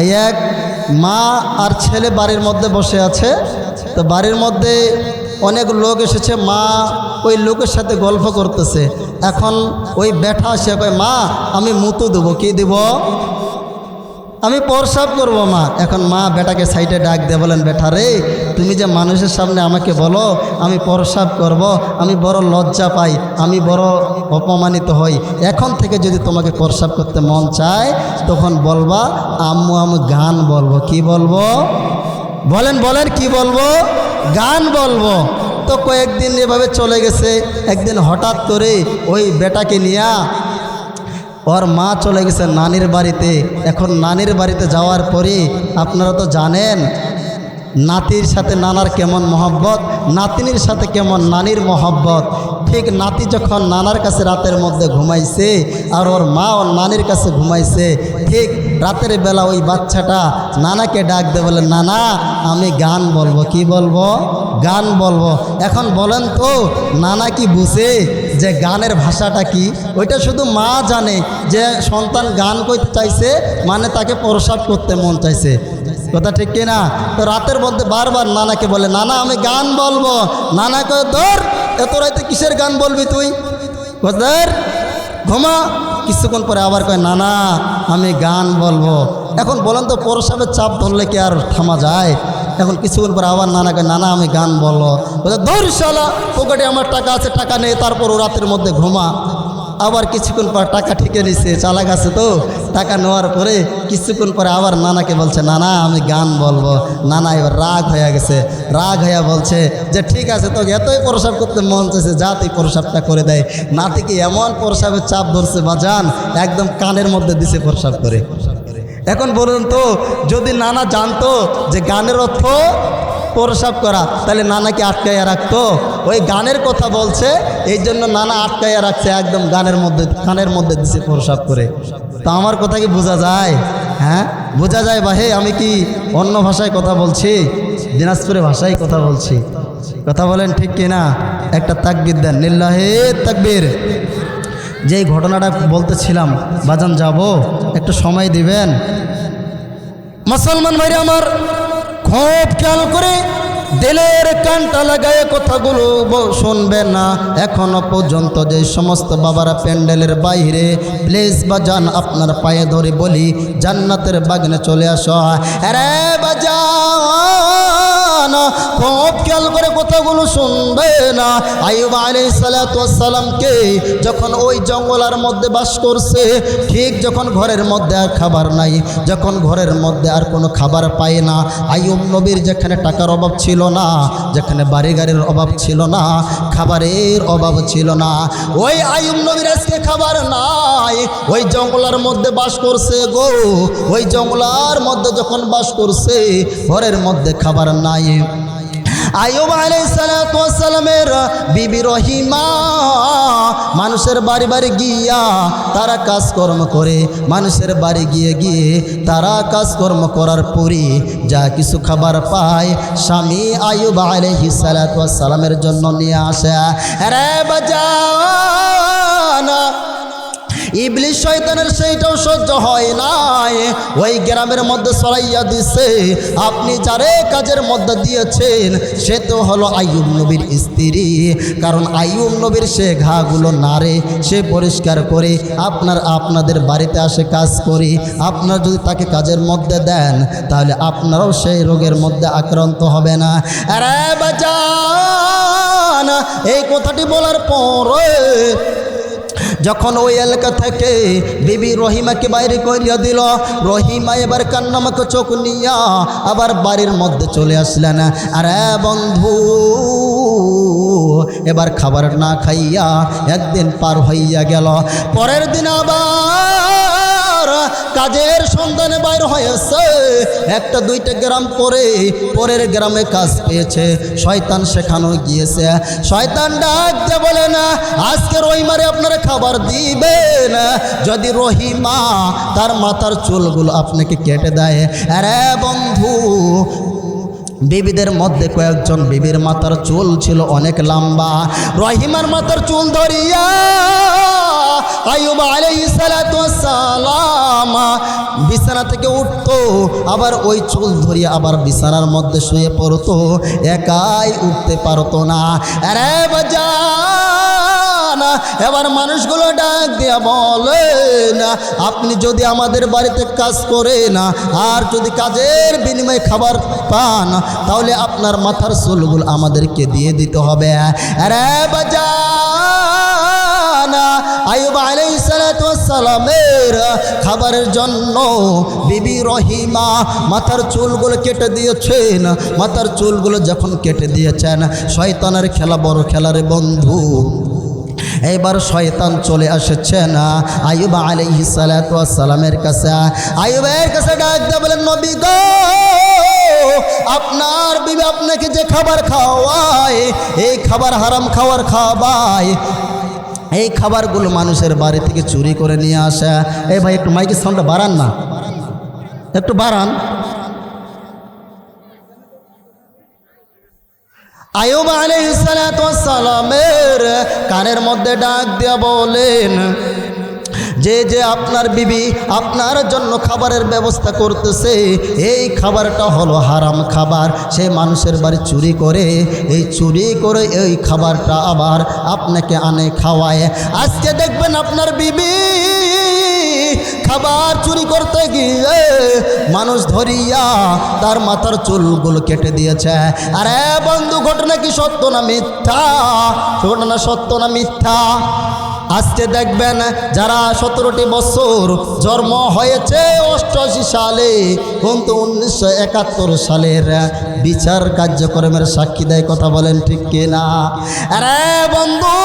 এই এক মা আর ছেলে বাড়ির মধ্যে বসে আছে। তো বাড়ির মধ্যে অনেক লোক এসেছে। মা ওই লোকের সাথে গল্প করতেছে। এখন ওই ব্যাঠা সে কয়, মা, আমি মুতু দেবো, কি দিব? আমি প্রসাব করব মা। এখন মা বেটাকে সাইডে ডাক দিয়ে বলেন, বেটা রে, তুমি যে মানুষের সামনে আমাকে বলো, আমি প্রসাব করব, আমি বড় লজ্জা পাই, আমি বড় অপমানিত হই। এখন থেকে যদি তোমাকে প্রসাব করতে মন চায়, তখন বলবা, আম্মু, আমি গান বলব। কি বলব? বলেন বলেন, কি বলব? গান বলব। তো কয়েকদিন এভাবে চলে গেছে। একদিন হঠাৎ করে ওই বেটাকে নিয়া ওর মা চলে গেছে নানির বাড়িতে। এখন নানির বাড়িতে যাওয়ার পরে আপনারা তো জানেন, নাতির সাথে নানার কেমন মহব্বত, নাতিনির সাথে কেমন নানির মহব্বত। ঠিক নাতি যখন নানার কাছে রাতের মধ্যে ঘুমাইছে আর ওর মা ওর নানির কাছে ঘুমাইছে, ঠিক রাতের বেলা ওই বাচ্চাটা নানাকে ডাক দে বলে, নানা, আমি গান বলব। কি বলব? গান বলব। এখন বলেন তো, নানা কি বুঝে? যে গানের ভাষাটা কি, ওইটা শুধু মা জানে, যে সন্তান গান করতে চাইছে মানে তাকে প্রসাব করতে মন চাইছে। কথা ঠিক কিনা তো রাতের মধ্যে বারবার নানাকে বলে, নানা, আমি গান বলব। নানা কয়, ধর, এত রাতে কিসের গান বলবি তুই? ধর, ঘুমা। কিছুক্ষণ পরে আবার কয়, নানা, আমি গান বলব। এখন বলেন তো প্রসাবের চাপ ধরলে কি আর থামা যায়? এখন কিছুক্ষণ পরে আবার নানাকে, নানা, আমি গান বলে। ধর শালা, পকেটে আমার টাকা আছে, টাকা নেই, তারপর ও রাতের মধ্যে ঘুমা। আবার কিছুক্ষণ পর টাকা ঠিকে নিছে, চালাক আছে তো। টাকা নেওয়ার পরে কিছুক্ষণ পরে আবার নানাকে বলছে, নানা, আমি গান বলব। নানা এবার রাগ হয়ে গেছে। রাগ হইয়া বলছে যে, ঠিক আছে, তোকে এতই প্রসাব করতে মন চাইছে, যা তুই প্রসাবটা করে দেয়। নাতিকে এমন প্রসাবের চাপ ধরছে বা যান একদম কানের মধ্যে দিছে প্রসাব করে। এখন বলুন তো, যদি নানা জানতো যে গানের অর্থ প্রসাব করা, তাহলে নানাকে আটকাইয়া রাখতো? ওই গানের কথা বলছে, এই জন্য নানা আটকাইয়া রাখছে একদম গানের মধ্যে গানের মধ্যে দিছে প্রসাব করে। তা আমার কথা কি বোঝা যায়? হ্যাঁ? বোঝা যায় বা হে, আমি কি অন্য ভাষায় কথা বলছি? দিনাজপুরের ভাষায় কথা বলছি। কথা বলেন ঠিক কি না একটা তাকবির দেন নিল্লাহে তাকবীর। যেই ঘটনাটা বলতেছিলাম, বাজান যাব, একটু সময় দিবেন? মুসলমান ভাইরা আমার খুব খেয়াল করে দিলের কানটা লাগায় কথাগুলো ব- শুনবেন না। এখনও পর্যন্ত যে সমস্ত বাবারা প্যান্ডেলের বাইরে প্লেস বা যান আপনার পায়ে ধরে বলি, জান্নাতের বাগনে চলে আস। আরে বাজান খুব খেয়াল করে কথাগুলো শুনবে না। আইব আলাই সালাতামকে যখন ওই জঙ্গলার মধ্যে বাস করছে, ঠিক যখন ঘরের মধ্যে আর খাবার নাই, যখন ঘরের মধ্যে আর কোনো খাবার পায় না আইব নবীর যেখানে টাকার অভাব ছিল না, যেখানে বাড়ি গাড়ির অভাব ছিল না, খাবারের অভাব ছিল না, ওই আইব নবীর আজকে খাবার নাই। ওই জঙ্গলার মধ্যে বাস করছে গো। ওই জঙ্গলার মধ্যে যখন বাস করছে, ঘরের মধ্যে খাবার নাই। আয়ুব আলাইসালামের বিবি রহিমা মানুষের বাড়ি বাড়ি গিয়া তারা কাজকর্ম করে। মানুষের বাড়ি গিয়ে গিয়ে তারা কাজকর্ম করার পরই যা কিছু খাবার পায় স্বামী আয়ুব আলহি সালামের জন্য নিয়ে আসে। রে বাজানা ইবলিশ শয়তানের সেইটাও সহ্য হয় নাই। ওই গ্রামের মধ্যে সরাইয়া দিছে। আপনি যারে কাজের মধ্যে দিয়েছেন, সে তো হলো আইয়ুব নবীর স্ত্রী। কারণ আইয়ুব নবীর সে ঘাগুলো নারে সে পরিষ্কার করে, আপনার আপনাদের বাড়িতে আসে কাজ করি। আপনার যদি তাকে কাজের মধ্যে দেন, তাহলে আপনারাও সেই রোগের মধ্যে আক্রান্ত হবে না। আরে এই কথাটি বলার পরে যখন ওই এলাকা থেকে বিবি রহিমাকে বাইরে করিয়া দিল, রহিমা এবার কান্নামাকে চোখ নিয়া আবার বাড়ির মধ্যে চলে আসলেন। আরে বন্ধু, এবার খাবার না খাইয়া একদিন পার হইয়া গেল। পরের দিন আবার কাজের সন্ধানে বাইর হয়েছে। একটা, দুইটা গ্রাম পরে, পরের গ্রামে কাজ পেয়েছে। শয়তান সেখানো গিয়েছে। শয়তান ডাক দিয়ে বলে, না, আজকে রহিমারে আপনারা খাবার দিবেন। যদি রহিমা তার মাথার চুলগুলো আপনাকে কেটে দেয়। আরে বন্ধু বিবিদের মধ্যে কয়েকজন বিবির মাথার চুল ছিল অনেক লম্বা। রহিমার মাথার চুল ধরিয়া আয়ুব আলাইসালাম বিছানা থেকে উঠতো, আবার ওই চুল ধরিয়া আবার বিছানার মধ্যে শুয়ে পড়তো, একাই উঠতে পারতো না। আরে বাজা না, এবার মানুষগুলো ডাক দিয়া বলেন আপনি যদি আমাদের বাড়িতে কাজ করেন আর যদি কাজের বিনিময়ে খাবার পান, তাহলে আপনার মাথার চুলগুলো আমাদেরকে দিয়ে দিতে হবে। আরে বাজানা আয়ুব আলাইসালামের খাবারের জন্য বিবি রহিমা মাথার চুলগুলো কেটে দিয়েছেন। মাথার চুলগুলো যখন কেটে দিয়েছেন, শয়তানের খেলা বড় খেলার বন্ধু। এইবার শয়তান চলে আসছে না। আয়ুব আলাইহি সালামের কাছে। আয়ুবের কাছে ডাক দিয়ে বলেন, নবী গো, আপনার বিবি আপনাকে যে খাবার খাওয়ায়, এই খাবার হারাম খাওয়ার খাওয়ায়, এই খাবারগুলো মানুষের বাড়ি থেকে চুরি করে নিয়ে আসে। এই ভাই, একটু মাইকের সাউন্ডটা বাড়ান না। একটু বাড়ান। আয়ুব আলাইসালামের কানের মধ্যে ডাক দিয়া বলেন, যে যে আপনার বিবি আপনার জন্য খাবারের ব্যবস্থা করতেছে, এই খাবারটা হলো হারাম খাবার। সে মানুষের বাড়ি চুরি করে, এই চুরি করে এই খাবারটা আবার আপনাকে আনে খাওয়ায়। আজকে দেখবেন আপনার বিবি খাবার চুরি করতে গিয়ে মানুষ ধরিয়া তার মাথার চুলগুলো কেটে দিয়েছে। আরে বন্ধু, ঘটনা কি সত্য না মিথ্যা? ঘটনা সত্য না মিথ্যা? আজকে দেখবেন যারা সতেরোটি বছর জন্ম হয়েছে, অষ্টআশি সালে কিন্তু উনিশশো একাত্তর সালের বিচার কার্যক্রমের সাক্ষী দেয়, কথা বলেন ঠিক কিনা? আরে বন্ধু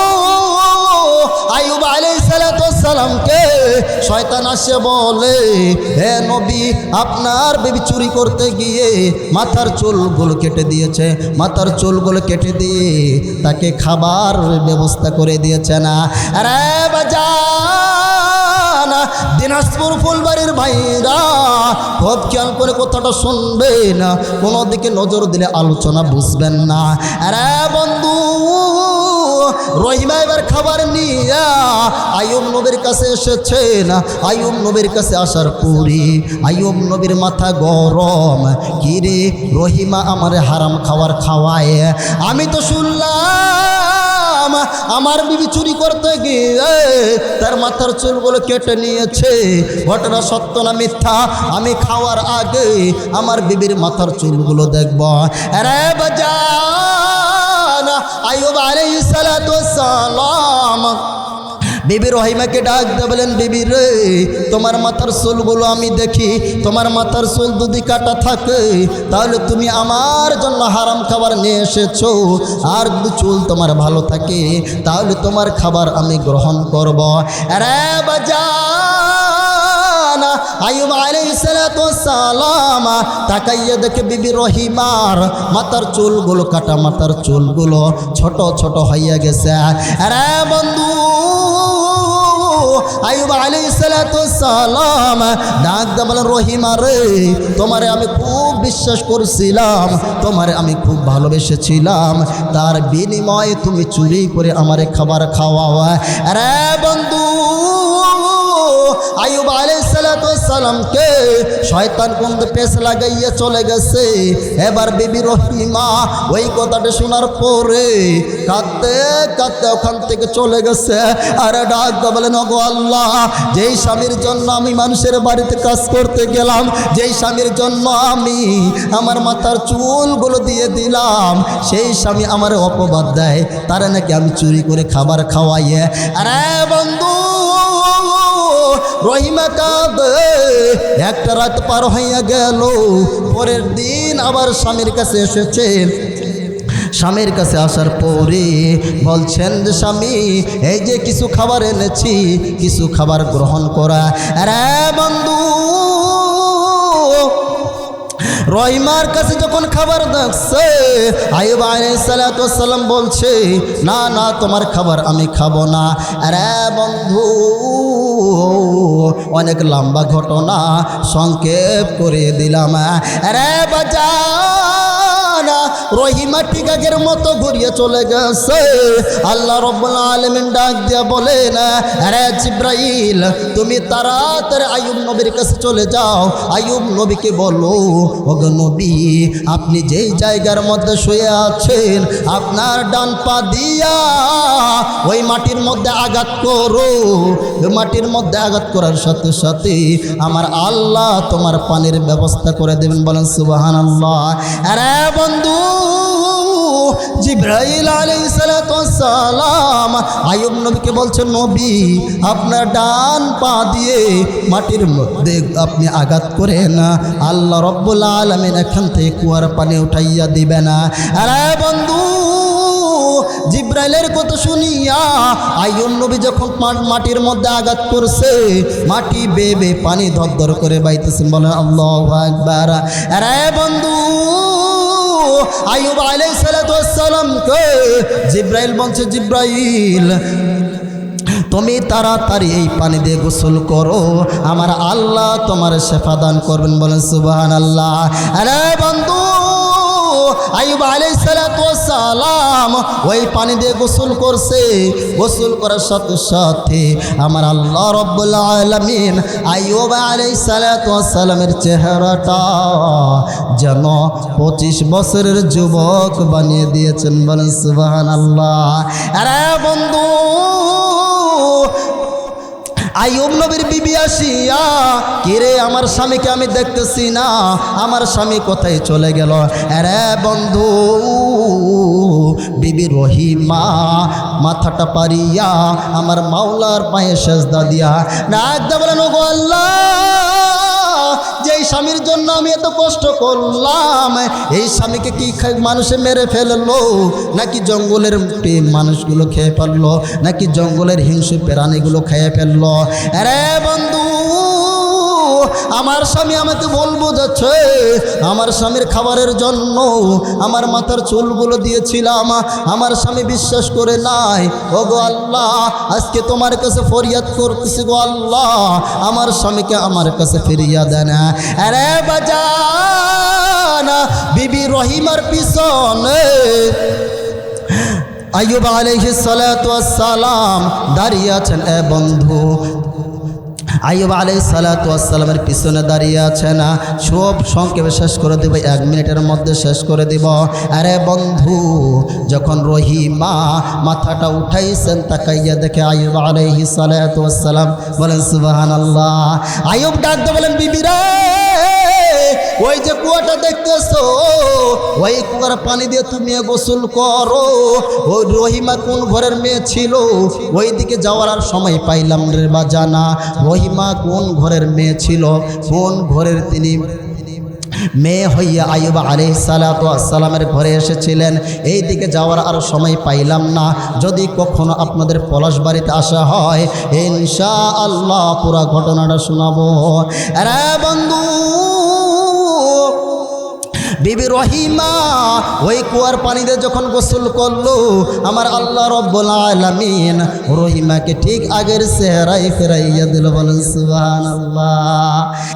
আয়ুব আলাইসালামকে শয়তান আসে বলে, হে নবী, আপনার বেবি চুরি করতে গিয়ে মাথার চুলগুলো কেটে দিয়েছে, মাথার চুলগুলো কেটে দিয়ে তাকে খাবার ব্যবস্থা করে দিয়েছে না? আরে বাজান, দিনাজপুর ফুলবাড়ির ভাইরা খুব খেয়াল করে কথাটা শুনবেন কোনো দিকে নজর দিলে আলোচনা বুঝবেন না। আরে বন্ধু রহিমা এবার খাবার নিয়ে আয়ুব নবীর কাছে এসেছেন আয়ুব নবীর কাছে আসার পরে আয়ুব নবীর মাথা গরম। কিরে রহিমা আমার হারাম খাবার খাওয়ায়? আমি তো শুনলাম আমার বিবি চুরি করতে গিয়ে তার মাথার চুলগুলো কেটে নিয়েছে। ঘটনা সত্য না মিথ্যা? আমি খাওয়ার আগে আমার বিবির মাথার চুলগুলো দেখব। রে বাজা আয়ুব আলাইসালাম বিবি রহিমাকে ডাক দিয়ে বলেন, বিবি রে, তোমার মাথার চুলগুলো আমি দেখি, তোমার মাথার চুল যদি কাটা থাকে, তাহলে তুমি আমার জন্য হারাম খাবার নিয়ে এসেছ। আর যদি চুল তোমার ভালো থাকে, তাহলে তোমার খাবার আমি গ্রহণ করব। রে বাজা আয়ুব আলাইসালাম তাকাইয়া দেখে বিবি রহিমার মাথার চুলগুলো কাটা মাথার চুলগুলো ছোট ছোট হইয়া গেছে। আরে বন্ধু আয়ুব আলাইসালাম ডাক দা বলেন, রহিমা রে, তোমারে আমি খুব বিশ্বাস করছিলাম, তোমারে আমি খুব ভালোবেসেছিলাম, তার বিনিময়ে তুমি চুরি করে আমারে খাবার খাওয়াওয়া আরে বন্ধু আয়ুব আলাইসালামকে শয়তান বন্ধু পেশ লাগাইয়া চলে গেছে। এবার বিবি রহিমা ওই কথাটা শোনার পরে কাঁদতে কাঁদতে ওখান থেকে চলে গেছে। আর ডাক দা বলেন গো আল্লাহ, যেই স্বামীর জন্য আমি মানুষের বাড়িতে কাজ করতে গেলাম, যেই স্বামীর জন্য আমি আমার মাথার চুলগুলো দিয়ে দিলাম, সেই স্বামী আমার অপবাদ দেয়। তারা নাকি আমি চুরি করে খাবার খাওয়াইয়ে আরে বন্ধু রহিমা কাঁদে একটা রাত পার হইয়া গেল। পরের দিন আবার স্বামীর কাছে এসেছে। স্বামীর কাছে আসার পরে বলছেন যে স্বামী, এই যে কিছু খাবার এনেছি, কিছু খাবার গ্রহণ করা। আরে বন্ধু, রহিমার কাছে যখন খাবার দেখছে আয়ুব আলাইসালাম বলছে, না না, তোমার খাবার আমি খাব না। আরে বন্ধু অনেক লম্বা ঘটনা সংক্ষেপ করে দিলাম। রে বাজার রহিমা টিকাকের মতো ঘুরিয়ে চলে গেছে। আল্লাহ রব্বুল আলমিন ডাক দিয়া বলেন, আরে জিব্রাইল, তুমি তাড়াতাড়ি আয়ুব নবীর কাছে চলে যাও। আয়ুব নবীকে বলো, ওগো নবী, আপনি যেই জায়গার মধ্যে শুয়ে আছেন, আপনার ডান পা দিয়া ওই মাটির মধ্যে আঘাত করো। ওই মাটির মধ্যে আঘাত করার সাথে সাথে আমার আল্লাহ তোমার পানির ব্যবস্থা করে দেবেন। বলেন সুবাহান আল্লাহ আরে বন্ধু জিব্রাইল সালাতু সালাম আয়ুব নবীকে বলছেন, নবী, আপনার ডান পা দিয়ে মাটির মধ্যে আপনি আঘাত করেন আল্লাহ রব্বুল আলামিন এখান থেকে কুয়ার পানি উঠাইয়া দিবে না। আরে বন্ধু, জিব্রাইলের কথা শুনিয়া আইয়ুব নবী যখন মাটির মধ্যে আঘাত করছে, মাটি বেবে পানি ধর করে বাইতেছেন। বলেন, আল্লাহ একবার আরে বন্ধু আইয়ুব আলাই সালাতামকে জিব্রাইল বলছে, জিব্রাইল, তুমি তাড়াতাড়ি এই পানি দিয়ে গোসল করো। আমার আল্লাহ তোমার শেফা দান করবেন বলেন সুবাহান আল্লাহ আরে বন্ধু আইব আলাই ওই পানি দিয়ে গোসল করছে। গোসল করার সাথে সাথে আমার আল্লাহ আলাই চেহারাটা যেন পঁচিশ বছরের যুবক বানিয়ে দিয়েছেন বলেন সুবাহান আল্লাহ আরে আইয়ুব নবীর বিবি আসিয়া কিরে আমার স্বামীকে আমি দেখতেছি না। আমার স্বামী কোথায় চলে গেল? আরে বন্ধু, বিবি রহিমা মাথাটা পারিয়া আমার মাওলার পায়ে সেজদা দিয়া। না একদম বলেন, ওগো আল্লাহ! যেই স্বামীর জন্য আমি এত কষ্ট করলাম। এই স্বামীকে কি মানুষে মেরে ফেলল? নাকি জঙ্গলের মানুষগুলো খেয়ে ফেলল? নাকি জঙ্গলের হিংসু প্রাণীগুলো খেয়ে ফেলল? আরে বন্ধু আমার স্বামী আমাকে বলব যাচ্ছে, আমার স্বামীর খাবারের জন্য আমার মাথার চুলগুলো দিয়েছিলাম, আমার স্বামী বিশ্বাস করে নাই ও গো আল্লাহ, আজকে তোমার কাছে ফরিয়াদ করতেছি গো আল্লাহ, আমার স্বামীকে আমার কাছে ফিরিয়া দেন আরে বাজান, বিবি রহিমার পিছনে ওয়াস সালাম দাঁড়িয়ে আছেন, এ বন্ধু আইব আলাই সালাতামের পিছনে দাঁড়িয়ে আছে না? সব সংক্ষেপে শেষ করে দেব, এক মিনিটের মধ্যে শেষ করে দিব। আরে বন্ধু, যখন রহিমা মাথাটা উঠাইছেন, তাকাইয়া দেখে আইব আলাইহি সালাতাম বলেন সুবাহান আল্লাহ আইব ডাকতে বলেন, বিবিরা! ওই যে কুয়াটা দেখতেছো, ওই কুয়ার পানি দিয়ে তুমি গোসল করো। ওই রহিমা কোন ঘরের মেয়ে ছিল? ওই দিকে যাওয়ার আর সময় পাইলাম রে বা জানা রহিমা কোন ঘরের মেয়ে ছিল? কোন ঘরের তিনি মেয়ে হইয়া আয়ুব আলি সালাতামের ঘরে এসেছিলেন? এই দিকে যাওয়ার আর সময় পাইলাম না। যদি কখনো আপনাদের পলাশ বাড়িতে আসা হয় ইনশা আল্লাহ পুরা ঘটনাটা শোনাবো। আরে বন্ধু বিবি রহিমা, ওই কুয়ার পানিতে যখন গোসল করল, আমার আল্লাহ রব্বুল রহিমাকে ঠিক আগের চেহারাই ফেরাইয়া দিল, বলেন সুবহানাল্লাহ।